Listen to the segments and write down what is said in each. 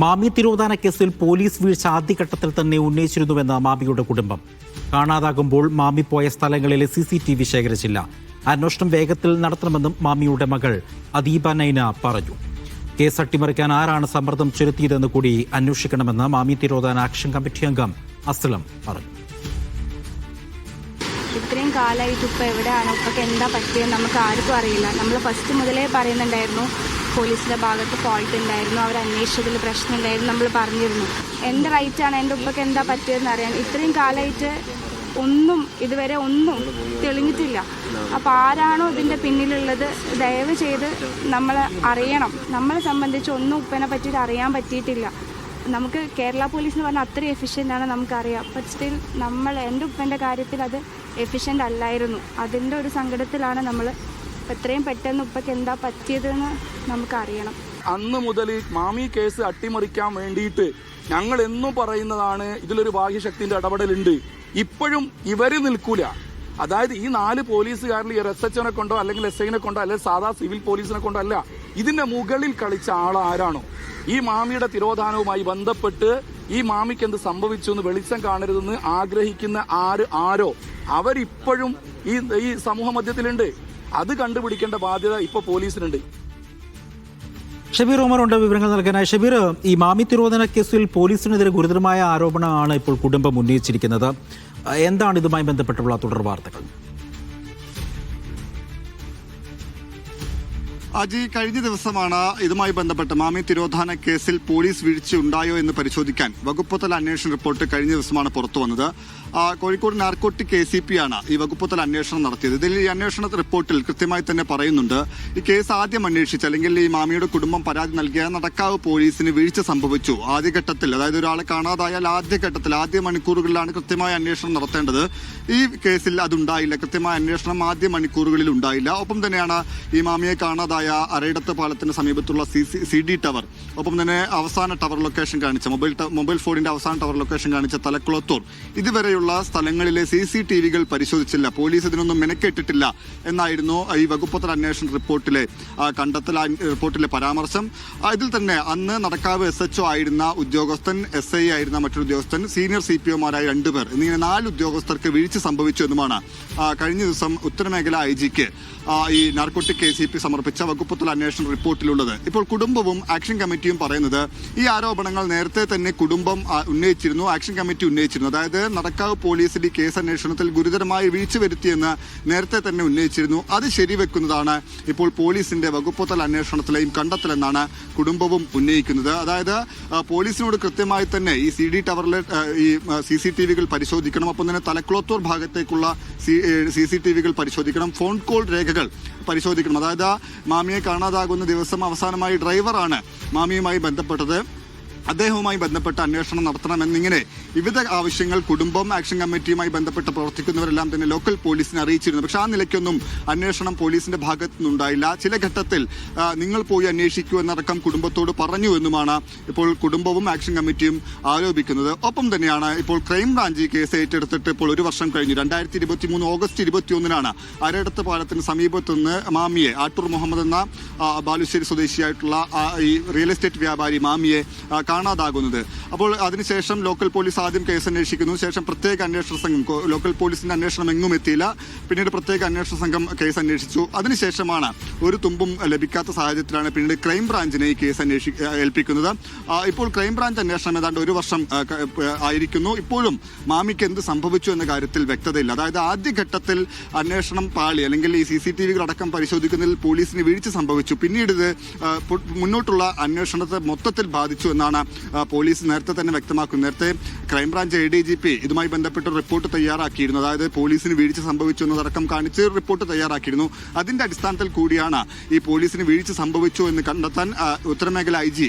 മാമി തിരോധാന കേസിൽ പോലീസ് വീഴ്ച ആദ്യഘട്ടത്തിൽ തന്നെ ഉന്നയിച്ചിരുന്നുവെന്ന് മാമിയുടെ കുടുംബം. കാണാതാകുമ്പോൾ മാമി പോയ സ്ഥലങ്ങളിലെ സി സി ടി വി ശേഖരിച്ചില്ല. അന്വേഷണം വേഗത്തിൽ നടത്തണമെന്നും മാമിയുടെ മകൾ അദീബ നൈന പറഞ്ഞു. കേസ് അട്ടിമറിക്കാൻ ആരാണ് സമ്മർദ്ദം ചെലുത്തിയതെന്ന് കൂടി അന്വേഷിക്കണമെന്ന് മാമി തിരോധാന ആക്ഷൻ കമ്മിറ്റി അംഗം അസ്ലം പറഞ്ഞു. ഇത്രയും കാലമായിട്ട് ഉപ്പ എവിടെയാണ്? ഉപ്പക്ക് എന്താ പറ്റിയത് നമുക്ക് ആർക്കും അറിയില്ല. നമ്മൾ ഫസ്റ്റ് മുതലേ പറയുന്നുണ്ടായിരുന്നു പോലീസിന്റെ ഭാഗത്ത് ഫോൾട്ട് ഉണ്ടായിരുന്നു. അവർ അന്വേഷിച്ചതിൽ പ്രശ്നമുണ്ടായിരുന്നു നമ്മൾ പറഞ്ഞിരുന്നു. എന്റെ ആണ്? എന്റെ ഉപ്പക്ക് എന്താ പറ്റിയതെന്ന് അറിയാൻ ഇത്രയും കാലമായിട്ട് ഒന്നും ഇതുവരെ ഒന്നും തെളിഞ്ഞിട്ടില്ല. അപ്പോൾ ആരാണോ ഇതിന്റെ പിന്നിലുള്ളത് ദയവ് ചെയ്ത് നമ്മൾ അറിയണം. നമ്മളെ സംബന്ധിച്ച് ഒന്നും ഉപ്പനെ പറ്റിയിട്ട് അറിയാൻ പറ്റിയിട്ടില്ല. നമുക്ക് കേരള പോലീസ് എന്ന് പറഞ്ഞാൽ അത്രയും എഫിഷ്യന്റ് ആണ് നമുക്കറിയാം. ബട്ട് സ്റ്റിൽ നമ്മൾ എന്റെ ഉപ്പന്റെ കാര്യത്തിൽ അത് എഫിഷ്യന്റ് അല്ലായിരുന്നു. അതിന്റെ ഒരു സങ്കടത്തിലാണ് നമ്മൾ എത്രയും പെട്ടെന്ന് ഉപ്പയ്ക്ക് എന്താ പറ്റിയതെന്ന് നമുക്കറിയണം. അന്ന് മുതൽ മാമി കേസ് അട്ടിമറിക്കാൻ വേണ്ടിയിട്ട് ഞങ്ങൾ എന്നും പറയുന്നതാണ് ഇതിലൊരു ബാഹ്യശക്തിന്റെ ഇടപെടലുണ്ട് ഇപ്പോഴും ഇവർ നിൽക്കൂല. അതായത് ഈ നാല് പോലീസുകാരിൽ ഈ എസ് എച്ച് കൊണ്ടോ അല്ലെങ്കിൽ എസ് ഐനെ കൊണ്ടോ അല്ലെങ്കിൽ സാധാ സിവിൽ പോലീസിനെ കൊണ്ടോ അല്ല ഇതിന്റെ മുകളിൽ കളിച്ച ആൾ ആരാണോ ഈ മാമിയുടെ തിരോധാനവുമായി ബന്ധപ്പെട്ട് ഈ മാമിക്ക് എന്ത് സംഭവിച്ചു എന്ന് വെളിച്ചം കാണരുതെന്ന് ആഗ്രഹിക്കുന്ന ആര് ആരോ? അവരിപ്പോഴും ഈ ഈ സമൂഹ മധ്യത്തിലുണ്ട്. അത് കണ്ടുപിടിക്കേണ്ട ബാധ്യത ഇപ്പൊ പോലീസിനുണ്ട്. ഷബീർ ഉമറുണ്ട് വിവരങ്ങൾ നൽകാനായി. ഷബീർ ഈ മാമി തിരോധന കേസിൽ പോലീസിനെതിരെ ഗുരുതരമായ ആരോപണമാണ് ഇപ്പോൾ കുടുംബം ഉന്നയിച്ചിരിക്കുന്നത്. എന്താണ് ഇതുമായി ബന്ധപ്പെട്ടുള്ള തുടർ വാർത്തകൾ? അജി കഴിഞ്ഞ ദിവസമാണ് ഇതുമായി ബന്ധപ്പെട്ട് മാമി തിരോധാന കേസിൽ പോലീസ് വീഴ്ച ഉണ്ടായോ എന്ന് പരിശോധിക്കാൻ വകുപ്പുതല അന്വേഷണ റിപ്പോർട്ട് കഴിഞ്ഞ ദിവസമാണ് പുറത്തു വന്നത്. Kozhikode narcotic K C P ആണ് ഈ വകുപ്പുതല അന്വേഷണം നടത്തിയത്. ഇതിൽ ഈ അന്വേഷണ റിപ്പോർട്ടിൽ കൃത്യമായി തന്നെ പറയുന്നുണ്ട് ഈ കേസ് ആദ്യം അന്വേഷിച്ച് അല്ലെങ്കിൽ ഈ മാമിയുടെ കുടുംബം പരാതി നൽകിയ നടക്കാവ് പോലീസിന് വീഴ്ച സംഭവിച്ചു. ആദ്യഘട്ടത്തിൽ അതായത് ഒരാളെ കാണാതായാൽ ആദ്യഘട്ടത്തിൽ ആദ്യ മണിക്കൂറുകളിലാണ് കൃത്യമായ അന്വേഷണം നടത്തേണ്ടത്. ഈ കേസിൽ അതുണ്ടായില്ല. കൃത്യമായ അന്വേഷണം ആദ്യ മണിക്കൂറുകളിൽ ഉണ്ടായില്ല. ഒപ്പം തന്നെയാണ് ഈ മാമിയെ കാണാതായ അരയിടത്ത് പാലത്തിന് സമീപത്തുള്ള സി സി ഡി ടവർ ഒപ്പം തന്നെ അവസാന ടവർ ലൊക്കേഷൻ കാണിച്ച മൊബൈൽ മൊബൈൽ ഫോണിന്റെ അവസാന ടവർ ലൊക്കേഷൻ കാണിച്ച തലക്കുളത്തൂർ. ഇതുവരെയുള്ള സ്ഥലങ്ങളിലെ സി സി ടി വികൾ പരിശോധിച്ചില്ല. പോലീസ് ഇതിനൊന്നും മെനക്കെട്ടിട്ടില്ല എന്നായിരുന്നു ഈ വകുപ്പുതല അന്വേഷണ റിപ്പോർട്ടിലെ കണ്ടെത്തൽ റിപ്പോർട്ടിലെ പരാമർശം. ഇതിൽ തന്നെ അന്ന് നടക്കാവ് എസ് എച്ച് ആയിരുന്ന ഉദ്യോഗസ്ഥൻ എസ് ഐ ആയിരുന്ന മറ്റൊരു ഉദ്യോഗസ്ഥൻ സീനിയർ സി പി ഒമാരായ രണ്ടുപേർ എന്നിങ്ങനെ നാല് ഉദ്യോഗസ്ഥർക്ക് വീഴ്ച സംഭവിച്ചു എന്നുമാണ് കഴിഞ്ഞ ദിവസം ഉത്തരമേഖല ഐ ജിക്ക് ഈ നാർക്കോട്ടിക് കെ സി പി സമർപ്പിച്ച വകുപ്പുതല അന്വേഷണ റിപ്പോർട്ടിലുള്ളത്. ഇപ്പോൾ കുടുംബവും ആക്ഷൻ കമ്മിറ്റിയും പറയുന്നത് ഈ ആരോപണങ്ങൾ നേരത്തെ തന്നെ കുടുംബം ഉന്നയിച്ചിരുന്നു ആക്ഷൻ കമ്മിറ്റി ഉന്നയിച്ചിരുന്നു. അതായത് നടക്കാവ് പോലീസിന്റെ കേസ് അന്വേഷണത്തിൽ ഗുരുതരമായ വീഴ്ച വരുത്തിയെന്ന് നേരത്തെ തന്നെ ഉന്നയിച്ചിരുന്നു. അത് ശരിവെക്കുന്നതാണ് ഇപ്പോൾ പോലീസിന്റെ വകുപ്പുതല അന്വേഷണത്തിലെയും കണ്ടെത്തലെന്നാണ് കുടുംബവും ഉന്നയിക്കുന്നത്. അതായത് പോലീസിനോട് കൃത്യമായി തന്നെ ഈ സി ഡി ടവറിലെ ഈ സി സി ടി വികൾ പരിശോധിക്കണം. ഒപ്പം തന്നെ തലക്കുളത്തൂർ ഭാഗത്തേക്കുള്ള സി സി ടി വികൾ പരിശോധിക്കണം. ഫോൺ കോൾ രേഖകൾ പരിശോധിക്കണം. അതായത് മാമിയെ കാണാതാകുന്ന ദിവസം അവസാനമായി ഡ്രൈവറാണ് മാമിയുമായി ബന്ധപ്പെട്ടത്. അദ്ദേഹവുമായി ബന്ധപ്പെട്ട അന്വേഷണം നടത്തണമെന്നിങ്ങനെ വിവിധ ആവശ്യങ്ങൾ കുടുംബം ആക്ഷൻ കമ്മിറ്റിയുമായി ബന്ധപ്പെട്ട് പ്രവർത്തിക്കുന്നവരെല്ലാം തന്നെ ലോക്കൽ പോലീസിനെ അറിയിച്ചിരുന്നു. പക്ഷെ ആ നിലയ്ക്കൊന്നും അന്വേഷണം പോലീസിന്റെ ഭാഗത്തു നിന്നുണ്ടായില്ല ചില ഘട്ടത്തിൽ നിങ്ങൾ പോയി അന്വേഷിക്കൂ എന്നടക്കം കുടുംബത്തോട് പറഞ്ഞു എന്നുമാണ് ഇപ്പോൾ കുടുംബവും ആക്ഷൻ കമ്മിറ്റിയും ആരോപിക്കുന്നത്. ഒപ്പം തന്നെയാണ് ഇപ്പോൾ ക്രൈംബ്രാഞ്ച് കേസ് ഏറ്റെടുത്തിട്ട് ഇപ്പോൾ ഒരു വർഷം കഴിഞ്ഞു. രണ്ടായിരത്തി ഇരുപത്തി മൂന്ന് ഓഗസ്റ്റ് ഇരുപത്തിയൊന്നിനാണ് അരടത്ത് പാലത്തിന് സമീപത്തുനിന്ന് മാമിയെ ആട്ടൂർ മുഹമ്മദ് എന്ന ബാലുശ്ശേരി സ്വദേശിയായിട്ടുള്ള ഈ റിയൽ എസ്റ്റേറ്റ് വ്യാപാരി മാമിയെ കാണാതാകുന്നത്. അപ്പോൾ അതിനുശേഷം ലോക്കൽ പോലീസ് ആദ്യം കേസ് അന്വേഷിക്കുന്നു ശേഷം പ്രത്യേക അന്വേഷണ സംഘം ലോക്കൽ പോലീസിന്റെ അന്വേഷണം എങ്ങും എത്തിയില്ല. പിന്നീട് പ്രത്യേക അന്വേഷണ സംഘം കേസ് അന്വേഷിച്ചു അതിനുശേഷമാണ് ഒരു തുമ്പും ലഭിക്കാത്ത സാഹചര്യത്തിലാണ് പിന്നീട് ക്രൈംബ്രാഞ്ചിനെ ഈ കേസ് അന്വേഷി ഏൽപ്പിക്കുന്നത്. ഇപ്പോൾ ക്രൈംബ്രാഞ്ച് അന്വേഷണം ഏതാണ്ട് ഒരു വർഷം ആയിരിക്കുന്നു. ഇപ്പോഴും മാമിക്ക് എന്ത് സംഭവിച്ചു എന്ന കാര്യത്തിൽ വ്യക്തതയില്ല. അതായത് ആദ്യഘട്ടത്തിൽ അന്വേഷണം പാളി അല്ലെങ്കിൽ ഈ സി സി ടി വികളടക്കം പരിശോധിക്കുന്നതിൽ പോലീസിന് വീഴ്ച സംഭവിച്ചു. പിന്നീട് ഇത് മുന്നോട്ടുള്ള അന്വേഷണത്തെ മൊത്തത്തിൽ ബാധിച്ചു എന്നാണ് പോലീസ് നേരത്തെ തന്നെ വ്യക്തമാക്കും. നേരത്തെ crime branch A D G P ഇതുമായി ബന്ധപ്പെട്ട റിപ്പോർട്ട് തയ്യാറാക്കിയിരുന്നു. അതായത് പോലീസിന് വീഴ്ച സംഭവിച്ചു എന്നതടക്കം കാണിച്ച് റിപ്പോർട്ട് തയ്യാറാക്കിയിരുന്നു. അതിന്റെ അടിസ്ഥാനത്തിൽ കൂടിയാണ് ഈ പോലീസിന് വീഴ്ച സംഭവിച്ചു എന്ന് കണ്ടെത്താൻ ഉത്തരമേഖല ഐ ജി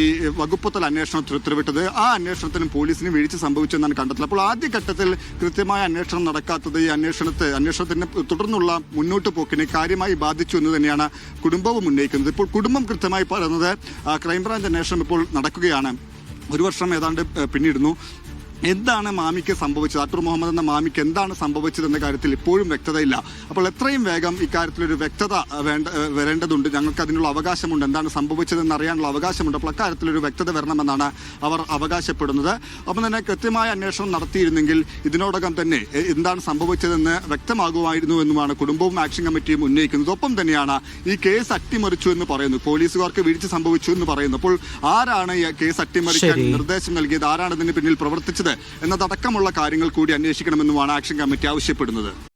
ഈ വകുപ്പുതല അന്വേഷണം ഉത്തരവിട്ടത്. ആ അന്വേഷണത്തിനും പോലീസിന് വീഴ്ച സംഭവിച്ചു എന്നാണ് കണ്ടെത്തൽ. അപ്പോൾ ആദ്യഘട്ടത്തിൽ കൃത്യമായ അന്വേഷണം നടക്കാത്തത് ഈ അന്വേഷണത്തെ അന്വേഷണത്തിന് തുടർന്നുള്ള മുന്നോട്ട് പോക്കിനെ കാര്യമായി ബാധിച്ചു എന്ന് തന്നെയാണ് കുടുംബവും ഉന്നയിക്കുന്നത്. ഇപ്പോൾ കുടുംബം കൃത്യമായി പറയുന്നത് ക്രൈംബ്രാഞ്ച് അന്വേഷണം ഇപ്പോൾ നടക്കുകയാണ് ഒരു വർഷം ഏതാണ്ട് പിന്നിടുന്നു. എന്താണ് മാമിക്ക് സംഭവിച്ചത്? അട്ടൂർ മുഹമ്മദ് എന്ന മാമിക്ക് എന്താണ് സംഭവിച്ചത് എന്ന കാര്യത്തിൽ ഇപ്പോഴും വ്യക്തതയില്ല. അപ്പോൾ എത്രയും വേഗം ഇക്കാര്യത്തിൽ ഒരു വ്യക്തത വേണ്ട വരേണ്ടതുണ്ട്. ഞങ്ങൾക്ക് അതിനുള്ള അവകാശമുണ്ട്. എന്താണ് സംഭവിച്ചതെന്ന് അറിയാനുള്ള അവകാശമുണ്ട്. അപ്പോൾ അക്കാര്യത്തിൽ ഒരു വ്യക്തത വരണമെന്നാണ് അവർ അവകാശപ്പെടുന്നത്. അപ്പം തന്നെ കൃത്യമായ അന്വേഷണം നടത്തിയിരുന്നെങ്കിൽ ഇതിനോടകം തന്നെ എന്താണ് സംഭവിച്ചതെന്ന് വ്യക്തമാകുമായിരുന്നു എന്നുമാണ് കുടുംബവും ആക്ഷൻ കമ്മിറ്റിയും ഉന്നയിക്കുന്നത്. ഒപ്പം തന്നെയാണ് ഈ കേസ് അട്ടിമറിച്ചു എന്ന് പറയുന്നു. പോലീസുകാർക്ക് വീഴ്ച സംഭവിച്ചു എന്ന് പറയുന്നു. അപ്പോൾ ആരാണ് ഈ കേസ് അട്ടിമറിക്കാൻ നിർദ്ദേശം നൽകിയത്? ആരാണ് ഇതിന് പിന്നിൽ പ്രവർത്തിച്ചത് എന്നതടക്കമുള്ള കാര്യങ്ങൾ കൂടി അന്വേഷിക്കണമെന്നുമാണ് ആക്ഷൻ കമ്മിറ്റി ആവശ്യപ്പെടുന്നത്.